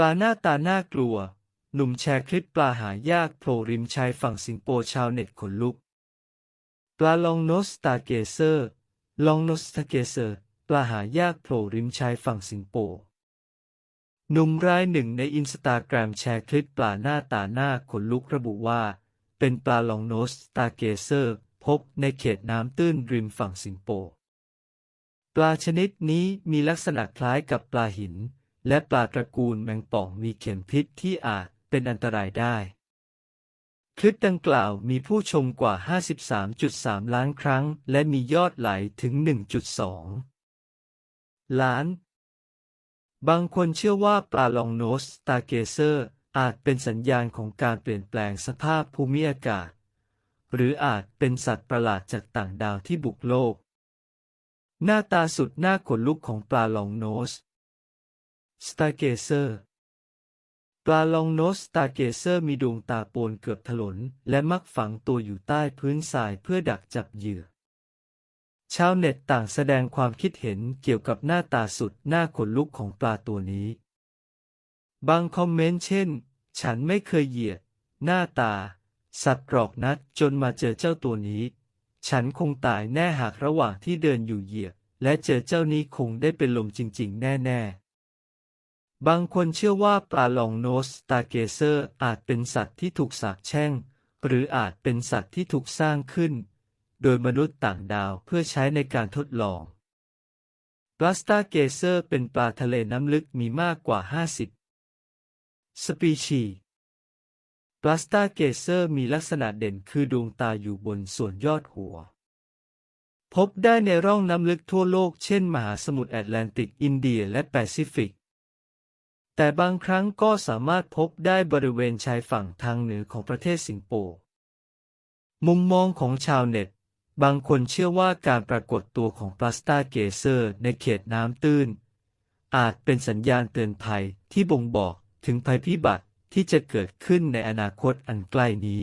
ปลาหน้าตาน่ากลัว หนุ่มแชร์คลิปปลาหายากโผล่ริมชายฝั่งสิงคโปร์ชาวเน็ตขนลุก ปลาลองโนสตาเกเซอร์ ลองโนสตาเกเซอร์ ปลาหายากโผล่ริมชายฝั่งสิงคโปร์ หนุ่มรายหนึ่งในอินสตาแกรมแชร์คลิปปลาหน้าตาหน้าขนลุกระบุว่า เป็นปลาลองโนสตาเกเซอร์ พบในเขตน้ำตื้นริมฝั่งสิงคโปร์ ปลาชนิดนี้มีลักษณะคล้ายกับปลาหิน และปลาตระกูลแมงป่องมีเข็มพิษที่อาจเป็นอันตรายได้ คลิปดังกล่าวมีผู้ชมกว่า 53.3 ล้านครั้ง และมียอดไหลถึง 1.2 ล้าน บางคนเชื่อว่าปลาลองโนสตาเกเซอร์อาจเป็นสัญญาณของการเปลี่ยนแปลงสภาพภูมิอากาศ หรืออาจเป็นสัตว์ประหลาดจากต่างดาวที่บุกโลก หน้าตาสุดน่าขนลุกของปลาลองโนส สตาเกเซอร์ ปลาลองโนสตาเกเซอร์มีดวงตาโปนเกือบถลน และมักฝังตัวอยู่ใต้พื้นทรายเพื่อดักจับเหยื่อ ชาวเน็ตต่างแสดงความคิดเห็นเกี่ยวกับหน้าตาสุดน่าขนลุกของปลาตัวนี้ บางคอมเมนต์เช่น ฉันไม่เคยเหยียด หน้าตา สัตว์หรอกนัดจนมาเจอเจ้าตัวนี้ ฉันคงตายแน่หากระหว่างที่เดินอยู่เหยียบและเจอเจ้านี้คงได้เป็นลมจริง ๆ แน่ ๆ บางคนเชื่อว่าปลาลองโนสตาเกเซอร์อาจเป็นสัตว์ที่ถูกสาปแช่ง หรืออาจเป็นสัตว์ที่ถูกสร้างขึ้น โดยมนุษย์ต่างดาวเพื่อใช้ในการทดลอง ปลาสตาเกเซอร์เป็นปลาทะเลน้ำลึกมีมากกว่า 50 สปีชีปลาสตาเกเซอร์มีลักษณะเด่นคือดวงตาอยู่บนส่วนยอดหัว พบได้ในร่องน้ำลึกทั่วโลกเช่น มหาสมุทรแอตแลนติก อินเดียและแปซิฟิก แต่บางครั้งก็สามารถพบได้บริเวณชายฝั่งทางเหนือของประเทศสิงคโปร์ มุมมองของชาวเน็ต บางคนเชื่อว่าการปรากฏตัวของปลาสตาเกเซอร์ในเขตน้ำตื้น อาจเป็นสัญญาณเตือนภัยที่บ่งบอกถึงภัยพิบัติที่จะเกิดขึ้นในอนาคตอันใกล้นี้